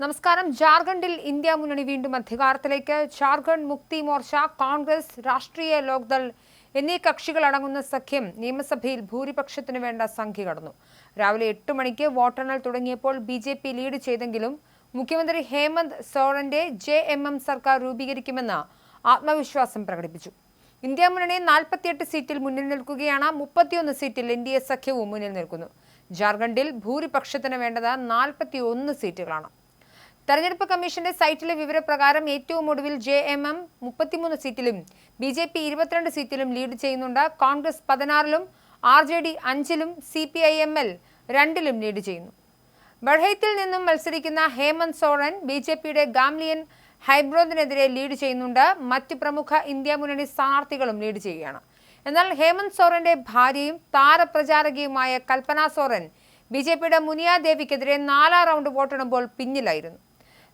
നമസ്കാരം. ജാർഖണ്ഡിൽ ഇന്ത്യ മുന്നണി വീണ്ടും അധികാരത്തിലേക്ക്. ജാർഖണ്ഡ് മുക്തി മോർച്ച കോൺഗ്രസ് രാഷ്ട്രീയ ലോക്ദൾ എന്നീ കക്ഷികൾ അടങ്ങുന്ന സഖ്യം നിയമസഭയിൽ ഭൂരിപക്ഷത്തിനു വേണ്ട സംഖ്യ കടന്നു. രാവിലെ എട്ട് മണിക്ക് വോട്ടെണ്ണൽ തുടങ്ങിയപ്പോൾ ബി ജെ പി ലീഡ് ചെയ്തെങ്കിലും മുഖ്യമന്ത്രി ഹേമന്ത് സോറന്റെ ജെ എം എം സർക്കാർ രൂപീകരിക്കുമെന്ന് ആത്മവിശ്വാസം പ്രകടിപ്പിച്ചു. ഇന്ത്യ മുന്നണി നാൽപ്പത്തിയെട്ട് സീറ്റിൽ മുന്നിൽ നിൽക്കുകയാണ്. മുപ്പത്തിയൊന്ന് സീറ്റിൽ എൻ ഡി എ സഖ്യവും മുന്നിൽ നിൽക്കുന്നു. ജാർഖണ്ഡിൽ ഭൂരിപക്ഷത്തിന് വേണ്ടത് നാൽപ്പത്തിയൊന്ന് സീറ്റുകളാണ്. തെരഞ്ഞെടുപ്പ് കമ്മീഷന്റെ സൈറ്റിലെ വിവരപ്രകാരം ഏറ്റവും ഒടുവിൽ ജെ എം എം മുപ്പത്തിമൂന്ന് സീറ്റിലും ബി ജെ പി ഇരുപത്തിരണ്ട് സീറ്റിലും ലീഡ് ചെയ്യുന്നുണ്ട്. കോൺഗ്രസ് പതിനാറിലും ആർ ജെ ഡി അഞ്ചിലും C P I M L രണ്ടിലും ലീഡ് ചെയ്യുന്നു. ബഡ്ഹൈത്തിൽ നിന്നും മത്സരിക്കുന്ന ഹേമന്ത് സോറൻ ബി ജെ പിയുടെ ഗാംലിയൻ ഹൈബ്രോദിനെതിരെ ലീഡ് ചെയ്യുന്നുണ്ട്. മറ്റ് പ്രമുഖ ഇന്ത്യ മുന്നണി സ്ഥാനാർത്ഥികളും ലീഡ് ചെയ്യുകയാണ്. എന്നാൽ ഹേമന്ത് സോറന്റെ ഭാര്യയും താരപ്രചാരകയുമായ കൽപ്പന സോറൻ ബി ജെ പിയുടെ മുനിയ ദേവിക്കെതിരെ നാലാം റൗണ്ട് വോട്ടെടുമ്പോൾ പിന്നിലായിരുന്നു.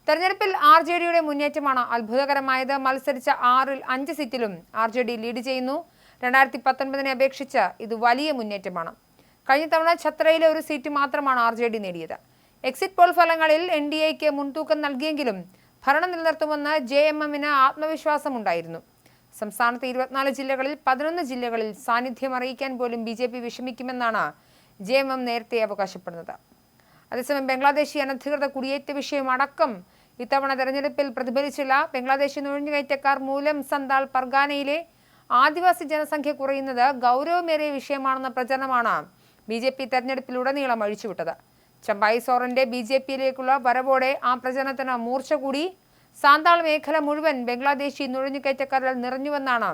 തെരഞ്ഞെടുപ്പിൽ ആർ ജെ ഡിയുടെ മുന്നേറ്റമാണ് അത്ഭുതകരമായത്. മത്സരിച്ച ആറിൽ അഞ്ച് സീറ്റിലും ആർ ജെ ഡി ലീഡ് ചെയ്യുന്നു. രണ്ടായിരത്തി പത്തൊൻപതിനെ അപേക്ഷിച്ച് ഇത് വലിയ മുന്നേറ്റമാണ്. കഴിഞ്ഞ തവണ ഛത്രയിലെ ഒരു സീറ്റ് മാത്രമാണ് ആർ ജെ ഡി നേടിയത്. എക്സിറ്റ് പോൾ ഫലങ്ങളിൽ എൻ ഡി എക്ക് മുൻതൂക്കം നൽകിയെങ്കിലും ഭരണം നിലനിർത്തുമെന്ന് ജെ എം എമ്മിന് ആത്മവിശ്വാസമുണ്ടായിരുന്നു. സംസ്ഥാനത്തെ ഇരുപത്തിനാല് ജില്ലകളിൽ പതിനൊന്ന് ജില്ലകളിൽ സാന്നിധ്യം അറിയിക്കാൻ പോലും ബി ജെ പി വിഷമിക്കുമെന്നാണ് ജെ എം എം നേരത്തെ അവകാശപ്പെടുന്നത്. അതേസമയം ബംഗ്ലാദേശി അനധികൃത കുടിയേറ്റ വിഷയം അടക്കം ഇത്തവണ തെരഞ്ഞെടുപ്പിൽ പ്രതിഫലിച്ചില്ല ബംഗ്ലാദേശി നുഴഞ്ഞുകയറ്റക്കാർ മൂലം സന്താൾ പർഗാനയിലെ ആദിവാസി ജനസംഖ്യ കുറയുന്നത് ഗൗരവമേറിയ വിഷയമാണെന്ന പ്രചരണമാണ് ബി ജെ പി തെരഞ്ഞെടുപ്പിലുടനീളം അഴിച്ചുവിട്ടത്. ചമ്പായി സോറന്റെ ബി ജെ പിയിലേക്കുള്ള വരവോടെ ആ പ്രചരണത്തിന് മൂർച്ച കൂടി. സാന്താൾ മേഖല മുഴുവൻ ബംഗ്ലാദേശി നുഴഞ്ഞുകയറ്റക്കാരിൽ നിറഞ്ഞുവെന്നാണ്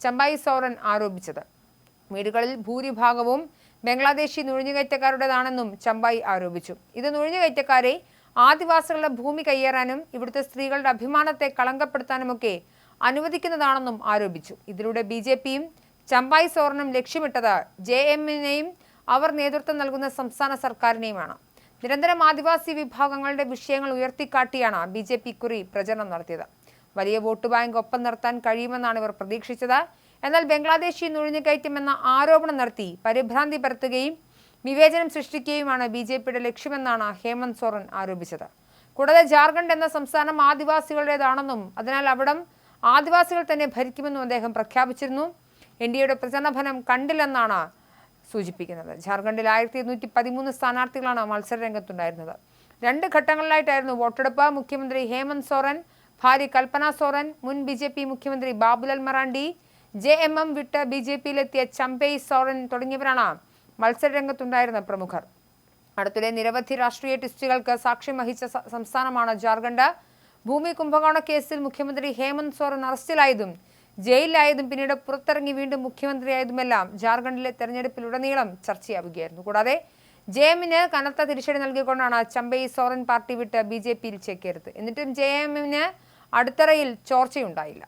ചമ്പായി സോറൻ ആരോപിച്ചത്. വീടുകളിൽ ഭൂരിഭാഗവും ബംഗ്ലാദേശി നുഴഞ്ഞുകയറ്റക്കാരുടേതാണെന്നും ചമ്പായി ആരോപിച്ചു. ഇത് നുഴഞ്ഞുകയറ്റക്കാരെ ആദിവാസികളുടെ ഭൂമി കയ്യേറാനും ഇവിടുത്തെ സ്ത്രീകളുടെ അഭിമാനത്തെ കളങ്കപ്പെടുത്താനുമൊക്കെ അനുവദിക്കുന്നതാണെന്നും ആരോപിച്ചു. ഇതിലൂടെ ബി ജെ പിയും ചമ്പായി സോറിനും ലക്ഷ്യമിട്ടത് ജെ എമ്മിനെയും അവർ നേതൃത്വം നൽകുന്ന സംസ്ഥാന സർക്കാരിനെയുമാണ്. നിരന്തരം ആദിവാസി വിഭാഗങ്ങളുടെ വിഷയങ്ങൾ ഉയർത്തിക്കാട്ടിയാണ് ബി ജെ പി കുറി പ്രചരണം നടത്തിയത്. വലിയ വോട്ട് ബാങ്ക് ഒപ്പം നിർത്താൻ കഴിയുമെന്നാണ് ഇവർ പ്രതീക്ഷിച്ചത്. എന്നാൽ ബംഗ്ലാദേശി നുഴഞ്ഞുകയറ്റമെന്ന ആരോപണം നടത്തി പരിഭ്രാന്തി പരത്തുകയും വിവേചനം സൃഷ്ടിക്കുകയുമാണ് ബി ജെ പിയുടെ ലക്ഷ്യമെന്നാണ് ഹേമന്ത് സോറൻ ആരോപിച്ചത്. കൂടാതെ ജാർഖണ്ഡ് എന്ന സംസ്ഥാനം ആദിവാസികളുടേതാണെന്നും അതിനാൽ അവിടം ആദിവാസികൾ തന്നെ ഭരിക്കുമെന്നും അദ്ദേഹം പ്രഖ്യാപിച്ചിരുന്നു. എൻ ഡി എയുടെ പ്രചരണഫലം കണ്ടില്ലെന്നാണ് സൂചിപ്പിക്കുന്നത്. ജാർഖണ്ഡിൽ ആയിരത്തി ഇരുന്നൂറ്റി പതിമൂന്ന് സ്ഥാനാർത്ഥികളാണ് മത്സരരംഗത്തുണ്ടായിരുന്നത്. രണ്ട് ഘട്ടങ്ങളിലായിട്ടായിരുന്നു വോട്ടെടുപ്പ്. മുഖ്യമന്ത്രി ഹേമന്ത് സോറൻ ഭാര്യ കൽപ്പന സോറൻ മുൻ ബി ജെ പി മുഖ്യമന്ത്രി Babulal Marandi J M M വിട്ട് ബി ജെ പിയിലെത്തിയ ചമ്പേയ് സോറൻ തുടങ്ങിയവരാണ് മത്സരരംഗത്തുണ്ടായിരുന്ന പ്രമുഖർ. അടുത്തിടെ നിരവധി രാഷ്ട്രീയ ട്വിസ്റ്റുകൾക്ക് സാക്ഷ്യം വഹിച്ച സംസ്ഥാനമാണ് ജാർഖണ്ഡ്. ഭൂമി കുംഭകോണ കേസിൽ മുഖ്യമന്ത്രി ഹേമന്ത് സോറൻ അറസ്റ്റിലായതും ജയിലിലായതും പിന്നീട് പുറത്തിറങ്ങി വീണ്ടും മുഖ്യമന്ത്രിയായതുമെല്ലാം ജാർഖണ്ഡിലെ തെരഞ്ഞെടുപ്പിലുടനീളം ചർച്ചയാവുകയായിരുന്നു. കൂടാതെ ജെ എമ്മിന് കനത്ത തിരിച്ചടി നൽകിക്കൊണ്ടാണ് ചമ്പയി സോറൻ പാർട്ടി വിട്ട് ബി ജെ പിയിൽ ചേക്കേറുന്നത് എന്നിട്ടും ജെ എമ്മിന് അടിത്തറയിൽ ചോർച്ചയുണ്ടായില്ല.